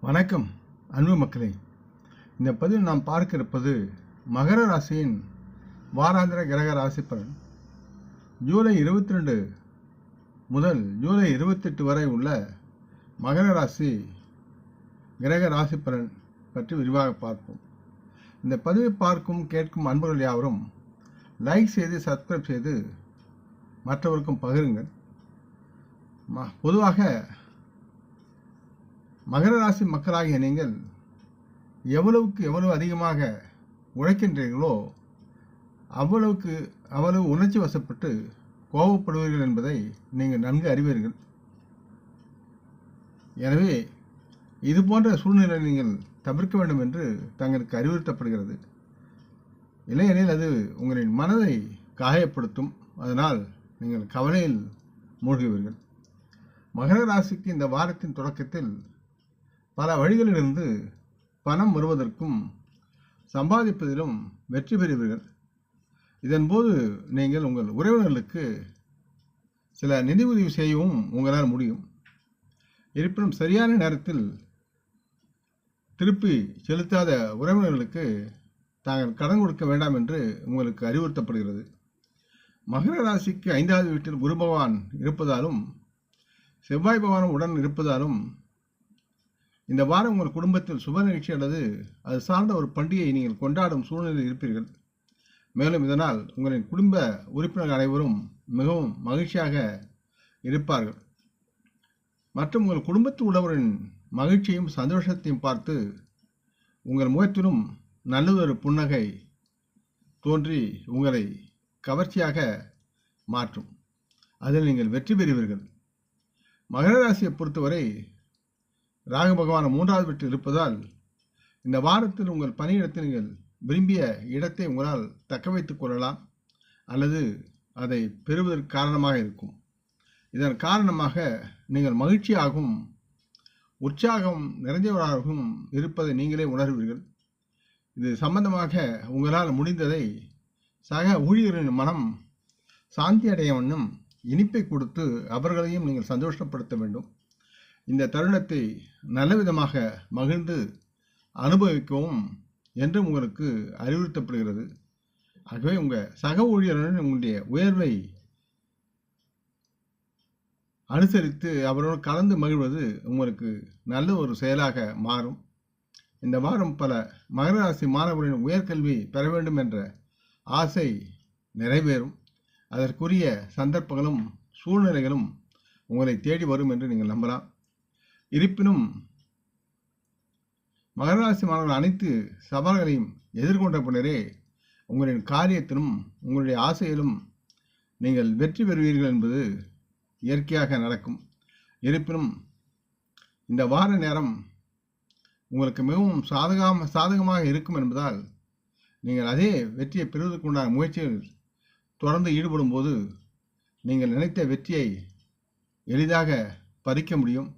வணக்கம் அன்பு மக்களே. இந்த பதிவில் நாம் பார்க்க இருப்பது மகர ராசியின் வாராந்திர கிரக ராசி பலன். ஜூலை இருபத்தி ரெண்டு முதல் ஜூலை இருபத்தெட்டு வரை உள்ள மகர ராசி கிரக ராசி பலன் பற்றி விரிவாக பார்ப்போம். இந்த பதிவை பார்க்கும் கேட்கும் அன்பர்கள் யாவரும் லைக் செய்து சப்ஸ்கிரைப் செய்து மற்றவருக்கும் பகிருங்கள். ம- பொதுவாக மகர ராசி மக்களாகிய நீங்கள் எவ்வளவுக்கு எவ்வளவு அதிகமாக உழைக்கின்றீர்களோ அவ்வளவுக்கு அவ்வளவு உணர்ச்சி வசப்பட்டு கோபப்படுவீர்கள் என்பதை நீங்கள் நன்கு அறிவீர்கள். எனவே இது போன்ற சூழ்நிலை நீங்கள் தவிர்க்க வேண்டும் என்று தங்களுக்கு அறிவுறுத்தப்படுகிறது. இல்லையெனில் அது உங்களின் மனதை காயப்படுத்தும். அதனால் நீங்கள் கவலையில் மூழ்குவீர்கள். மகர ராசிக்கு இந்த வாரத்தின் தொடக்கத்தில் பல வழிகளிலிருந்து பணம் வருவதற்கும் சம்பாதிப்பதிலும் வெற்றி பெறுவீர்கள். இதன்போது நீங்கள் உங்கள் உறவினர்களுக்கு சில நிதி உதவி செய்யவும் உங்களால் முடியும். இருப்பினும் சரியான நேரத்தில் திருப்பி செலுத்தாத உறவினர்களுக்கு தாங்கள் கடன் கொடுக்க வேண்டாம் என்று உங்களுக்கு அறிவுறுத்தப்படுகிறது. மகர ராசிக்கு ஐந்தாவது வீட்டில் குரு பகவான் இருப்பதாலும் செவ்வாய் பகவான் உடன் இருப்பதாலும் இந்த வாரம் உங்கள் குடும்பத்தில் சுப நிகழ்ச்சி அல்லது அது சார்ந்த ஒரு பண்டிகையை நீங்கள் கொண்டாடும் சூழ்நிலையில் இருப்பீர்கள். மேலும் இதனால் உங்களின் குடும்ப உறுப்பினர்கள் அனைவரும் மிகவும் மகிழ்ச்சியாக இருப்பார்கள். மற்றும் உங்கள் குடும்பத்தில் உள்ளவரின் மகிழ்ச்சியும் சந்தோஷத்தையும் பார்த்து உங்கள் முகத்திலும் நல்லதொரு புன்னகை தோன்றி உங்களை கவர்ச்சியாக மாற்றும். அதில் நீங்கள் வெற்றி பெறுவீர்கள். மகர ராசியை பொறுத்தவரை ராகு பகவான் மூன்றாவது வீட்டில் இருப்பதால் இந்த வாரத்தில் உங்கள் பணியிடத்தில் நீங்கள் விரும்பிய இடத்தை உங்களால் தக்க வைத்துக் கொள்ளலாம் அல்லது அதை பெறுவதற்கு காரணமாக இருக்கும். இதன் காரணமாக நீங்கள் மகிழ்ச்சியாகவும் உற்சாகம் நிறைந்தவராகவும் இருப்பதை நீங்களே உணர்வீர்கள். இது சம்பந்தமாக உங்களால் முடிந்ததை சக ஊழியரின் மனம் சாந்தி அடைய வண்ணம் இனிப்பை கொடுத்து அவர்களையும் நீங்கள் சந்தோஷப்படுத்த வேண்டும். இந்த தருணத்தை நல்ல விதமாக மகிழ்ந்து அனுபவிக்கவும் என்றும் உங்களுக்கு அறிவுறுத்தப்படுகிறது. ஆகவே உங்கள் சக ஊழியருடன் உங்களுடைய உயர்வை அனுசரித்து அவரோடு கலந்து மகிழ்வது உங்களுக்கு நல்ல ஒரு செயலாக மாறும். இந்த வாரம் பல மகர ராசி மாணவர்களின் உயர்கல்வி பெற வேண்டும் என்ற ஆசை நிறைவேறும். அதற்குரிய சந்தர்ப்பங்களும் சூழ்நிலைகளும் உங்களை தேடி வரும் என்று நீங்கள் நம்பலாம். இருப்பினும் மகர ராசி மாணவர்கள் அனைத்து சவால்களையும் எதிர்கொண்ட பின்னரே உங்களின் காரியத்திலும் உங்களுடைய ஆசையிலும் நீங்கள் வெற்றி பெறுவீர்கள் என்பது இயற்கையாக நடக்கும். இருப்பினும் இந்த வார நேரம் உங்களுக்கு மிகவும் சாதகமாக சாதகமாக இருக்கும் என்பதால் நீங்கள் அதே வெற்றியை பெறுவதற்குண்டான முயற்சியில் தொடர்ந்து ஈடுபடும் போது நீங்கள் நினைத்த வெற்றியை எளிதாக பறிக்க முடியும்.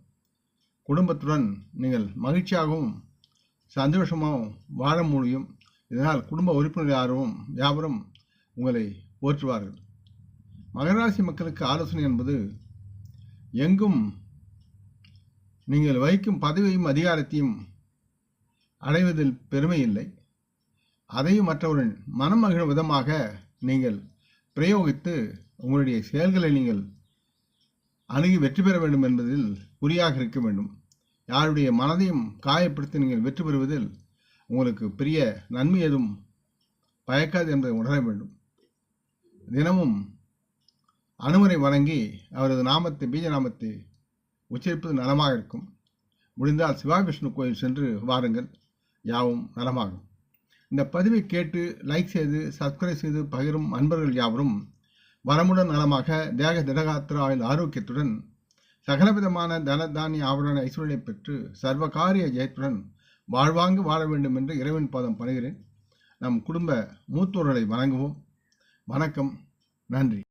குடும்பத்துடன் நீங்கள் மகிழ்ச்சியாகவும் சந்தோஷமாகவும் வாழ முடியும். இதனால் குடும்ப உறுப்பினர் யாரும் யாவரும் உங்களை போற்றுவார்கள். மகராசி மக்களுக்கு ஆலோசனை என்பது எங்கும் நீங்கள் வைக்கும் பதவியையும் அதிகாரத்தையும் அடைவதில் பெருமை இல்லை. அதையும் மற்றவரின் மனம் மகிழும் விதமாக நீங்கள் பிரயோகித்து உங்களுடைய செயல்களை நீங்கள் அணுகி வெற்றி பெற வேண்டும் என்பதில் குறியாக இருக்க வேண்டும். யாருடைய மனதையும் காயப்படுத்தி நீங்கள் வெற்றி பெறுவதில் உங்களுக்கு பெரிய நன்மை எதுவும் பயக்காது என்பதை உணர வேண்டும். தினமும் அனுமதி வழங்கி அவரது நாமத்தை பீஜ நாமத்தை உச்சரிப்பது நலமாக இருக்கும். முடிந்தால் சிவா கோயில் சென்று வாருங்கள். யாவும் நலமாகும். இந்த பதிவை கேட்டு லைக் செய்து சப்ஸ்கிரைப் செய்து பகிரும் அன்பர்கள் யாவரும் வரமுடன் நலமாக தேக திடகாத்திர ஆயுள் ஆரோக்கியத்துடன் சகலவிதமான தன தானிய ஆவரண ஐஸ்வர்யை பெற்று சர்வகாரிய ஜெயத்துடன் வாழ்வாங்கு வாழ வேண்டும் என்று இறைவன் பாதம் பணிகிறேன். நம் குடும்ப மூத்தோர்களை வணங்குவோம். வணக்கம். நன்றி.